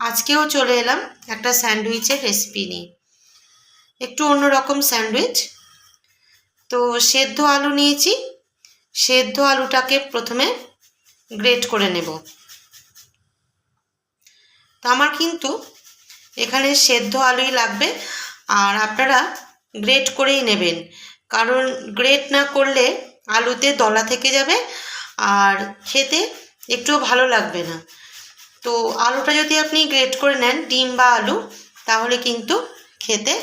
আজকেও চলে এলাম একটা স্যান্ডউইচের রেসিপি নিয়ে। একটু অন্যরকম স্যান্ডউইচ। তো সেদ্ধ আলু নিয়েছি। সেদ্ধ আলুটাকে প্রথমে গ্রেট করে নেব। তো আমার কিন্তু এখানে সেদ্ধ আলুই লাগবে আর আপনারা গ্রেট করেই নেবেন। কারণ গ্রেট না করলে আলুতে দলা থেকে যাবে আর খেতে একটুও ভালো লাগবে না। তো আলুটা যদি আপনি গ্রেট করে নেন, ডিম বা আলু, তাহলে কিন্তু খেতে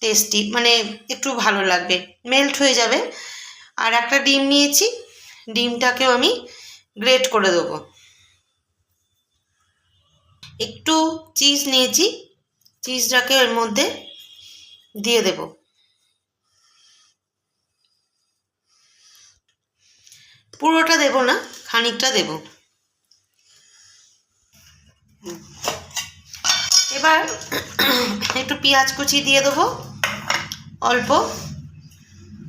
টেস্টি মানে একটু ভালো লাগবে মেল্ট হয়ে যাবে। আর একটা ডিম নিয়েছি, ডিমটাকেও আমি গ্রেট করে দেবো। একটু চিজ নিয়েছি চিজটাকে এর মধ্যে দিয়ে দেব। পুরোটা দেব না, খানিকটা দেব। এবার একটু পেঁয়াজ কুচি দিয়ে দেবো, অল্প।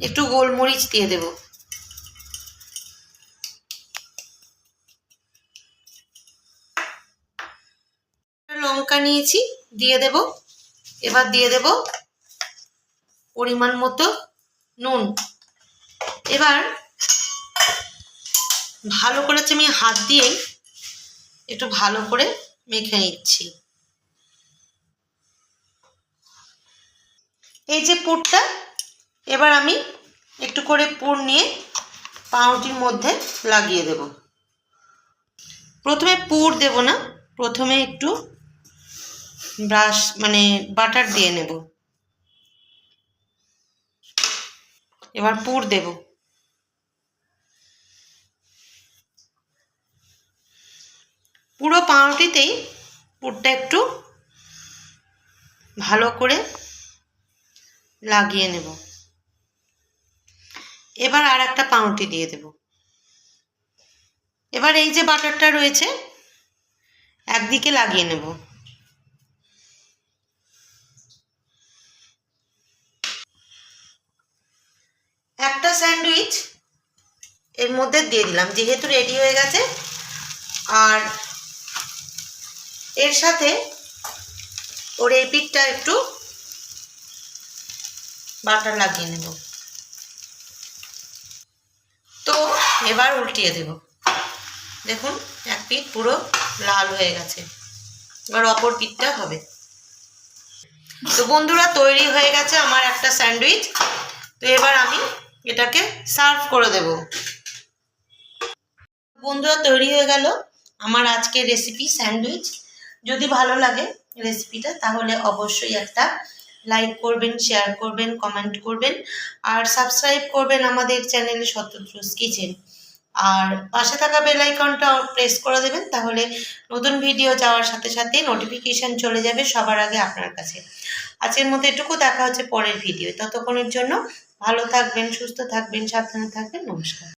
একটু গোলমরিচ দিয়ে দেব। লঙ্কা নিয়েছি, দিয়ে দেব। এবার দিয়ে দেব পরিমাণ মতো নুন। এবার ভালো করে আমি হাত দিয়েই একটু ভালো করে মেখে নিচ্ছি। এই যে পুরটা, এবার আমি একটু করে পুর নিয়ে পাউরুটির মধ্যে লাগিয়ে দেব। প্রথমে পুর দেব না, প্রথমে একটু ব্রাশ মানে বাটার দিয়ে নেব। এবার পুর দেব। পুরো পাউরুটিতেই পুরটা একটু ভালো করে লাগিয়ে নেব। এবার আর একটা পাউরুটি দিয়ে দেব। এবার এই যে বাটারটা রয়েছে, একদিকে লাগিয়ে নেব। একটা স্যান্ডউইচ এর মধ্যে দিয়ে দিলাম, যেহেতু রেডি হয়ে গেছে। আর এর সাথে ওর এই পিঠটা একটু বাটার লাগিয়ে নেব। তো এবার উল্টিয়ে দেব। দেখুন, এক পিঠ পুরো লাল হয়ে গেছে। এবার অপর পিঠটা হবে। তো বন্ধুরা, তৈরি হয়ে গেছে আমার একটা স্যান্ডউইচ। তো এবার আমি এটাকে সার্ভ করে দেব। বন্ধুরা, তৈরি হয়ে গেল আমার আজকের রেসিপি স্যান্ডউইচ। যদি ভালো লাগে রেসিপিটা তাহলে অবশ্যই একটা লাইক করবেন শেয়ার করবেন কমেন্ট করবেন, আর সাবস্ক্রাইব করবেন আমাদের চ্যানেলে শতদ্রুস কিচেন আর পাশে থাকা বেল আইকনটা প্রেস করে দেবেন, তাহলে নতুন ভিডিও যাওয়ার সাথে সাথে নোটিফিকেশান চলে যাবে সবার আগে আপনার কাছে। আজকের মতো এটুকু, দেখা হচ্ছে পরের ভিডিও ততক্ষণের জন্য ভালো থাকবেন, সুস্থ থাকবেন, সাবধানে থাকবেন, নমস্কার।